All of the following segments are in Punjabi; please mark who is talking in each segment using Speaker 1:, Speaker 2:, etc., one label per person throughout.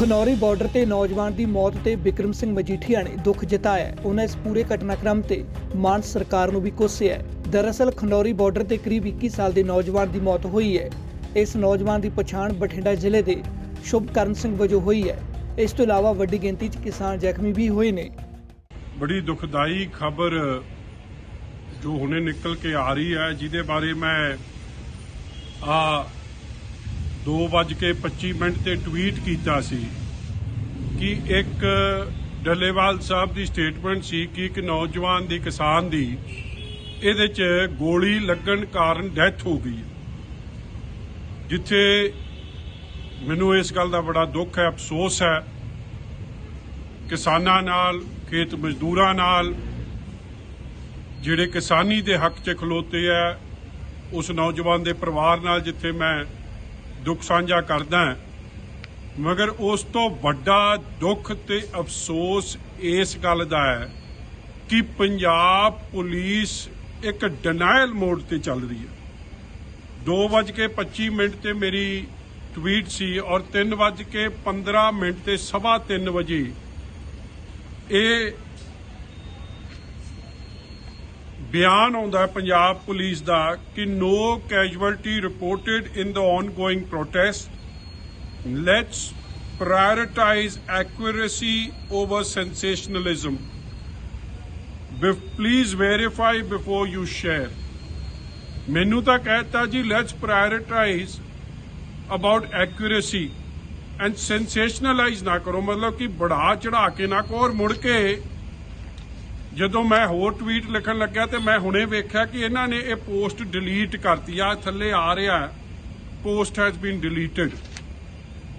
Speaker 1: ਖਨੌਰੀ ਬਾਰਡਰ ਤੇ ਨੌਜਵਾਨ ਦੀ ਮੌਤ ਤੇ ਵਿਕਰਮ ਸਿੰਘ ਮਜੀਠੀਆ ਨੇ ਦੁੱਖ ਜਤਾਇਆ ਉਹਨਾਂ ਇਸ ਪੂਰੇ ਘਟਨਾਕ੍ਰਮ ਤੇ ਮਾਨ ਸਰਕਾਰ ਨੂੰ ਵੀ ਕੋਸਿਆ ਦਰਅਸਲ, ਖਨੌਰੀ ਬਾਰਡਰ ਤੇ ਕਰੀਬ 21 ਸਾਲ ਦੇ ਨੌਜਵਾਨ ਦੀ ਮੌਤ ਹੋਈ ਹੈ। ਇਸ ਨੌਜਵਾਨ ਦੀ ਪਛਾਣ ਬਠਿੰਡਾ ਜ਼ਿਲ੍ਹੇ ਦੇ ਸ਼ੁਭਕਰਨ ਸਿੰਘ ਵਜੋਂ ਹੋਈ ਹੈ। ਇਸ ਤੋਂ ਇਲਾਵਾ ਵੱਡੀ ਗਿਣਤੀ 'ਚ ਕਿਸਾਨ ਜ਼ਖਮੀ ਵੀ ਹੋਏ ਨੇ।
Speaker 2: ਬੜੀ ਦੁਖਦਾਈ ਖਬਰ ਜੋ ਹੁਣੇ ਨਿਕਲ ਕੇ ਆ ਰਹੀ ਹੈ, ਜਿਹਦੇ ਬਾਰੇ ਮੈਂ ਆ 2:25 ਮਿੰਟ ਤੇ ਟਵੀਟ ਕੀਤਾ ਸੀ ਕਿ ਇੱਕ ਡੱਲੇਵਾਲ ਸਾਹਿਬ ਦੀ ਸਟੇਟਮੈਂਟ ਸੀ ਕਿ ਇੱਕ ਨੌਜਵਾਨ ਦੀ, ਕਿਸਾਨ ਦੀ ਇਹਦੇ 'ਚ ਗੋਲੀ ਲੱਗਣ ਕਾਰਨ ਡੈਥ ਹੋ ਗਈ ਜਿੱਥੇ ਮੈਨੂੰ ਇਸ ਗੱਲ ਦਾ ਬੜਾ ਦੁੱਖ ਹੈ, ਅਫਸੋਸ ਹੈ। ਕਿਸਾਨਾਂ ਨਾਲ, ਖੇਤ ਮਜ਼ਦੂਰਾਂ ਨਾਲ ਜਿਹੜੇ ਕਿਸਾਨੀ ਦੇ ਹੱਕ 'ਚ ਖਲੋਤੇ ਆ, ਉਸ ਨੌਜਵਾਨ ਦੇ ਪਰਿਵਾਰ ਨਾਲ ਜਿੱਥੇ ਮੈਂ ਦੁੱਖ ਸਾਂਝਾ ਕਰਦਾ ਮਗਰ ਉਸ ਤੋਂ ਵੱਡਾ ਦੁੱਖ ਤੇ ਅਫਸੋਸ ਇਸ ਗੱਲ ਦਾ ਹੈ ਕਿ ਪੰਜਾਬ ਪੁਲਿਸ ਇੱਕ ਡਿਨਾਇਲ ਮੋਡ ਤੇ ਚੱਲ ਰਹੀ ਹੈ। 2:25 ਮਿੰਟ ਤੇ ਮੇਰੀ ਟਵੀਟ ਸੀ ਔਰ 3:15 ਮਿੰਟ ਤੇ ਸਵਾ 3 ਵਜੇ ਇਹ ਬਿਆਨ ਆਉਂਦਾ ਪੰਜਾਬ ਪੁਲਿਸ ਦਾ ਕਿ no casualty reported in the ongoing protest let's prioritize accuracy over sensationalism. Please verify before you share. ਮੈਨੂੰ ਤਾਂ ਕਹਤਾ ਜੀ let's prioritize about accuracy and sensationalize ਨਾ ਕਰੋ ਮਤਲਬ ਕਿ ਬੜਾ ਚੜਾ ਕੇ ਨਾ ਕੋ ਔਰ ਮੁੜ ਕੇ ਜਦੋਂ ਮੈਂ ਹੋਰ ਟਵੀਟ ਲਿਖਣ ਲੱਗਿਆ ਤੇ ਮੈਂ ਹੁਣੇ ਵੇਖਿਆ ਕਿ ਇਹਨਾਂ ਨੇ ਇਹ ਪੋਸਟ ਡਿਲੀਟ ਕਰਤੀ ਆ ਥੱਲੇ ਆ ਰਿਹਾ ਪੋਸਟ ਹੈਜ਼ ਬੀਨ ਡਿਲੀਟਡ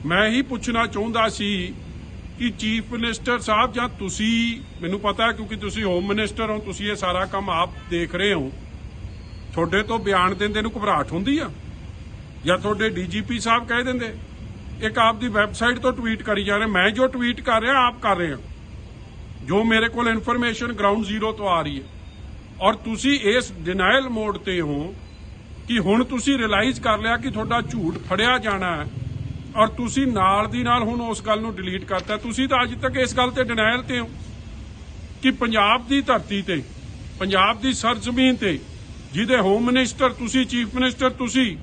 Speaker 2: ਮੈਂ ਹੀ ਪੁੱਛਣਾ ਚਾਹੁੰਦਾ ਸੀ ਕਿ ਚੀਫ ਮਿਨਿਸਟਰ ਸਾਹਿਬ ਜਾਂ ਤੁਸੀਂ, ਮੈਨੂੰ ਪਤਾ ਹੈ ਕਿਉਂਕਿ ਤੁਸੀਂ ਹੋਮ ਮਿਨਿਸਟਰ ਹੋ, ਤੁਸੀਂ ਇਹ ਸਾਰਾ ਕੰਮ ਆਪ ਦੇਖ ਰਹੇ ਹੋ। ਤੁਹਾਡੇ ਤੋਂ ਬਿਆਨ ਦਿੰਦੇ ਨੂੰ ਘਬਰਾਹਟ ਹੁੰਦੀ ਆ? ਜਾਂ ਤੁਹਾਡੇ ਡੀਜੀਪੀ ਸਾਹਿਬ ਕਹਿ ਦਿੰਦੇ, ਇੱਕ ਆਪ ਦੀ ਵੈਬਸਾਈਟ ਤੋਂ ਟਵੀਟ ਕਰੀ ਜਾ ਰਹੇ, ਮੈਂ ਜੋ ਟਵੀਟ ਕਰ ਰਿਹਾ, ਆਪ ਕਰ ਰਹੇ ਹਾਂ ਜੋ ਮੇਰੇ ਕੋਲ ਇਨਫੋਰਮੇਸ਼ਨ ਗਰਾਊਂਡ ਜ਼ੀਰੋ ਤੋਂ ਆ ਰਹੀ ਹੈ। ਔਰ ਤੁਸੀਂ ਇਸ ਡਿਨਾਇਲ ਮੋਡ ਤੇ ਹੋ ਕਿ ਹੁਣ ਤੁਸੀਂ ਰਿਅਲਾਈਜ਼ ਕਰ ਲਿਆ ਕਿ ਤੁਹਾਡਾ ਝੂਠ ਫੜਿਆ ਜਾਣਾ ਹੈ ਔਰ ਤੁਸੀਂ ਨਾਲ ਦੀ ਨਾਲ ਹੁਣ ਉਸ ਗੱਲ ਨੂੰ ਡਿਲੀਟ ਕਰਤਾ। ਤੁਸੀਂ ਤਾਂ ਅੱਜ ਤੱਕ ਇਸ ਗੱਲ ਤੇ ਡਿਨਾਇਲ ਤੇ ਹੋ ਕਿ ਪੰਜਾਬ ਦੀ ਧਰਤੀ ਤੇ, ਪੰਜਾਬ ਦੀ ਸਰਜ਼ਮੀਨ ਤੇ, ਜਿਹਦੇ ਹੋਮ ਮਿਨਿਸਟਰ ਤੁਸੀਂ ਚੀਫ ਮਿਨਿਸਟਰ ਤੁਸੀਂ,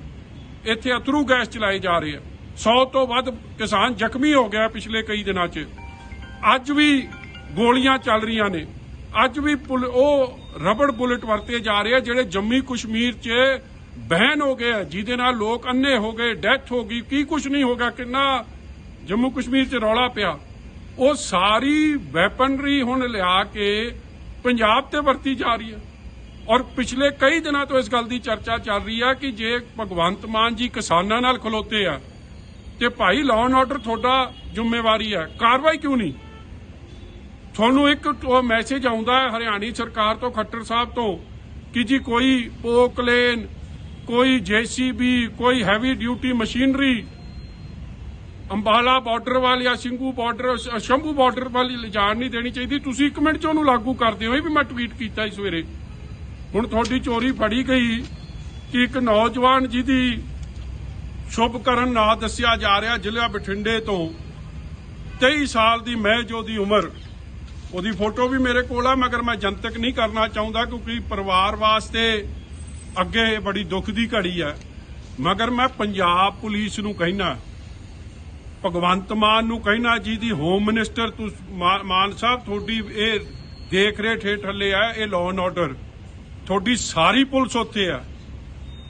Speaker 2: ਇੱਥੇ ਅਥਰੂ ਗੈਸ ਚਲਾਏ ਜਾ ਰਹੇ ਹੈ 100 ਤੋਂ ਵੱਧ ਕਿਸਾਨ ਜ਼ਖਮੀ ਹੋ ਗਿਆ ਪਿਛਲੇ ਕਈ ਦਿਨਾਂ 'ਚ। ਅੱਜ ਵੀ ਗੋਲੀਆਂ ਚੱਲ ਰਹੀਆਂ ਨੇ। ਅੱਜ ਵੀ ਪੁਲ- ਉਹ ਰਬੜ ਬੁਲਟ ਵਰਤੇ ਜਾ ਰਹੇ ਆ ਜਿਹੜੇ ਜੰਮੀ ਕਸ਼ਮੀਰ 'ਚ ਬਹਿਨ ਹੋ ਗਏ ਆ, ਜਿਹਦੇ ਨਾਲ ਲੋਕ ਅੰਨੇ ਹੋ ਗਏ ਡੈਥ ਹੋ ਗਈ ਕੀ ਕੁਝ ਨਹੀਂ ਹੋ ਗਿਆ ਕਿੰਨਾ ਜੰਮੂ ਕਸ਼ਮੀਰ 'ਚ ਰੌਲਾ ਪਿਆ। ਉਹ ਸਾਰੀ ਵੈਪਨਰੀ ਹੁਣ ਲਿਆ ਕੇ ਪੰਜਾਬ ਤੇ ਵਰਤੀ ਜਾ ਰਹੀ ਹੈ। ਔਰ ਪਿਛਲੇ ਕਈ ਦਿਨਾਂ ਤੋਂ ਇਸ ਗੱਲ ਦੀ ਚਰਚਾ ਚੱਲ ਰਹੀ ਹੈ ਕਿ ਜੇ ਭਗਵੰਤ ਮਾਨ ਜੀ ਕਿਸਾਨਾਂ ਨਾਲ ਖਲੋਤੇ ਆ ਤੇ ਭਾਈ ਲਾਅ ਐਂਡ ਆਰਡਰ ਤੁਹਾਡਾ ਜ਼ਿੰਮੇਵਾਰੀ ਹੈ ਕਾਰਵਾਈ ਕਿਉਂ ਨਹੀਂ? ਤੁਹਾਨੂੰ ਇੱਕ ਮੈਸੇਜ ਆਉਂਦਾ ਹੈ, ਹਰਿਆਣੀ ਸਰਕਾਰ ਤੋਂ, ਖੱਟਰ ਸਾਹਿਬ ਤੋਂ, ਕਿ ਜੀ ਕੋਈ ਪੋਕਲੇਨ, ਕੋਈ ਜੀਸੀਬੀ, ਕੋਈ heavy duty machinery Ambala border ਵਾਲੀ ਜਾਂ ਸਿੰਘੂ ਬਾਰਡਰ ਸ਼ੰਭੂ ਬਾਰਡਰ ਵਾਲੀ ਲਿਜਾਣ ਨਹੀਂ ਦੇਣੀ ਚਾਹੀਦੀ। ਤੁਸੀਂ ਇੱਕ ਮਿੰਟ ਚ ਉਹਨੂੰ ਲਾਗੂ ਕਰਦੇ ਹੋ ਇਹ ਵੀ ਮੈਂ ਟਵੀਟ ਕੀਤਾ ਸੀ ਸਵੇਰੇ। ਹੁਣ ਤੁਹਾਡੀ ਚੋਰੀ ਫੜੀ ਗਈ ਕਿ ਇੱਕ ਨੌਜਵਾਨ ਜਿਹਦੀ ਸ਼ੁਭਕਰਨ ਨਾਂ ਦੱਸਿਆ ਜਾ ਰਿਹਾ ਜ਼ਿਲ੍ਹਾ ਬਠਿੰਡੇ ਤੋਂ 23 ਸਾਲ ਦੀ ਮਹਿਜੋ ਦੀ ਉਮਰ। ਉਹਦੀ ਫੋਟੋ ਵੀ ਮੇਰੇ ਕੋਲ ਆ, ਮਗਰ ਮੈਂ ਜਨਤਕ ਨਹੀਂ ਕਰਨਾ ਚਾਹੁੰਦਾ ਕਿਉਂਕਿ ਪਰਿਵਾਰ ਵਾਸਤੇ ਅੱਗੇ ਬੜੀ ਦੁੱਖ ਦੀ ਘੜੀ ਹੈ ਮਗਰ ਮੈਂ ਪੰਜਾਬ ਪੁਲਿਸ ਨੂੰ ਕਹਿਣਾ, ਭਗਵੰਤ ਮਾਨ ਨੂੰ ਕਹਿਣਾ ਜਿਹਦੀ ਹੋਮ ਮਿਨਿਸਟਰ ਤੁਸ ਮਾਨ ਸਾਹਿਬ, ਤੁਹਾਡੀ ਇਹ ਦੇਖ ਰੇਖ ਹੇਠ ਥੱਲੇ ਆ, ਇਹ ਲਾਅ ਐਂਡ ਆਰਡਰ ਤੁਹਾਡੀ ਸਾਰੀ ਪੁਲਿਸ ਉੱਥੇ ਆ।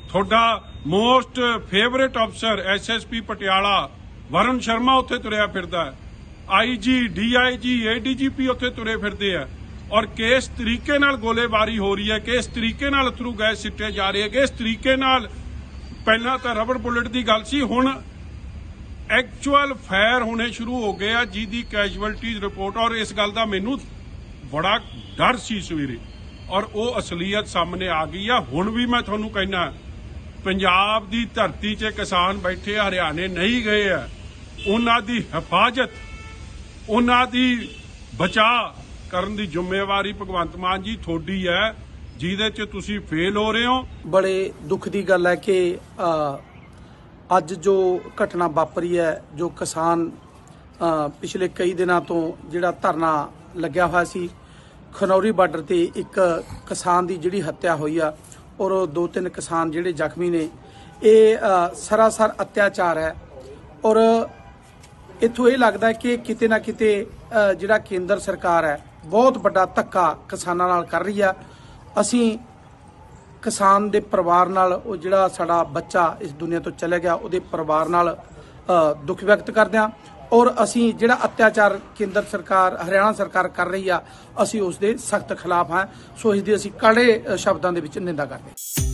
Speaker 2: ਤੁਹਾਡਾ ਮੋਸਟ ਫੇਵਰੇਟ ਅਫਸਰ ਐਸਐਸਪੀ ਪਟਿਆਲਾ ਵਰੁਣ ਸ਼ਰਮਾ ਉੱਥੇ ਤੁਰਿਆ ਫਿਰਦਾ। ਹੈ ਆਈਜੀ ਡੀਆਈਜੀ ਏਡੀਜੀਪੀ ਉੱਥੇ ਤੁਰੇ ਫਿਰਦੇ ਆ। ਔਰ ਕਿਸ ਤਰੀਕੇ ਨਾਲ ਗੋਲੇਬਾਰੀ ਹੋ ਰਹੀ ਹੈ, ਕਿਸ ਤਰੀਕੇ ਨਾਲ ਅਥਰੂ ਗੈਸ ਸਿੱਟੇ ਜਾ ਰਹੇ ਹੈ, ਕਿਸ ਤਰੀਕੇ ਨਾਲ ਪਹਿਲਾਂ ਤਾਂ ਰਬੜ ਬੁਲਟ ਦੀ ਗੱਲ ਸੀ, ਹੁਣ ਐਕਚੁਅਲ ਫਾਇਰ ਹੋਣੇ ਸ਼ੁਰੂ ਹੋ ਗਏ ਆ, ਜਿਹਦੀ ਕੈਜੁਅਲਟੀਜ਼ ਰਿਪੋਰਟ ਔਰ ਇਸ ਗੱਲ ਦਾ ਮੈਨੂੰ ਬੜਾ ਡਰ ਸੀ ਸਵੇਰੇ। ਔਰ ਉਹ ਅਸਲੀਅਤ ਸਾਹਮਣੇ ਆ ਗਈ ਆ। ਹੁਣ ਵੀ ਮੈਂ ਤੁਹਾਨੂੰ ਕਹਿਣਾ ਪੰਜਾਬ ਦੀ ਧਰਤੀ 'ਚ ਕਿਸਾਨ ਬੈਠੇ ਹਰਿਆਣੇ ਨਹੀਂ ਗਏ ਆ, ਉਹਨਾਂ ਦੀ ਹਿਫਾਜ਼ਤ ਉਹਨਾਂ ਦੀ ਬਚਾ ਕਰਨ ਦੀ ਜ਼ਿੰਮੇਵਾਰੀ ਭਗਵੰਤ ਮਾਨ ਜੀ ਤੁਹਾਡੀ ਹੈ, ਜਿਹਦੇ 'ਚ ਤੁਸੀਂ ਫੇਲ ਹੋ ਰਹੇ ਹੋ।
Speaker 3: ਬੜੇ ਦੁੱਖ ਦੀ ਗੱਲ ਹੈ ਕਿ ਅੱਜ ਜੋ ਘਟਨਾ ਵਾਪਰੀ ਹੈ, ਜੋ ਕਿਸਾਨ ਪਿਛਲੇ ਕਈ ਦਿਨਾਂ ਤੋਂ ਜਿਹੜਾ ਧਰਨਾ ਲੱਗਿਆ ਹੋਇਆ ਸੀ, ਖਨੌਰੀ ਬਾਰਡਰ ਤੇ ਇੱਕ ਕਿਸਾਨ ਦੀ ਜਿਹੜੀ ਹੱਤਿਆ ਹੋਈ ਆ, ਔਰ ਦੋ ਤਿੰਨ ਕਿਸਾਨ ਜਿਹੜੇ ਜ਼ਖਮੀ ਨੇ, ਇਹ ਸਰਾਸਰ ਅਤਿਆਚਾਰ ਹੈ। ਔਰ ਇੱਥੋਂ ਇਹ ਲੱਗਦਾ ਕਿ ਕਿਤੇ ਨਾ ਕਿਤੇ ਜਿਹੜਾ ਕੇਂਦਰ ਸਰਕਾਰ ਹੈ, ਬਹੁਤ ਵੱਡਾ ਧੱਕਾ ਕਿਸਾਨਾਂ ਨਾਲ ਕਰ ਰਹੀ ਆ। ਅਸੀਂ ਕਿਸਾਨ ਦੇ ਪਰਿਵਾਰ ਨਾਲ, ਉਹ ਜਿਹੜਾ ਸਾਡਾ ਬੱਚਾ ਇਸ ਦੁਨੀਆ ਤੋਂ ਚਲੇ ਗਿਆ, ਉਹਦੇ ਪਰਿਵਾਰ ਨਾਲ ਦੁੱਖ ਵਿਅਕਤ ਕਰਦੇ ਹਾਂ। ਔਰ ਅਸੀਂ ਜਿਹੜਾ ਅਤਿਆਚਾਰ ਕੇਂਦਰ ਸਰਕਾਰ, ਹਰਿਆਣਾ ਸਰਕਾਰ ਕਰ ਰਹੀ ਆ, ਅਸੀਂ ਉਸ ਦੇ ਸਖਤ ਖਿਲਾਫ ਹਾਂ। ਸੋ ਇਸ ਦੀ ਅਸੀਂ ਕੜੇ ਸ਼ਬਦਾਂ ਦੇ ਵਿੱਚ ਨਿੰਦਾ ਕਰਦੇ ਹਾਂ।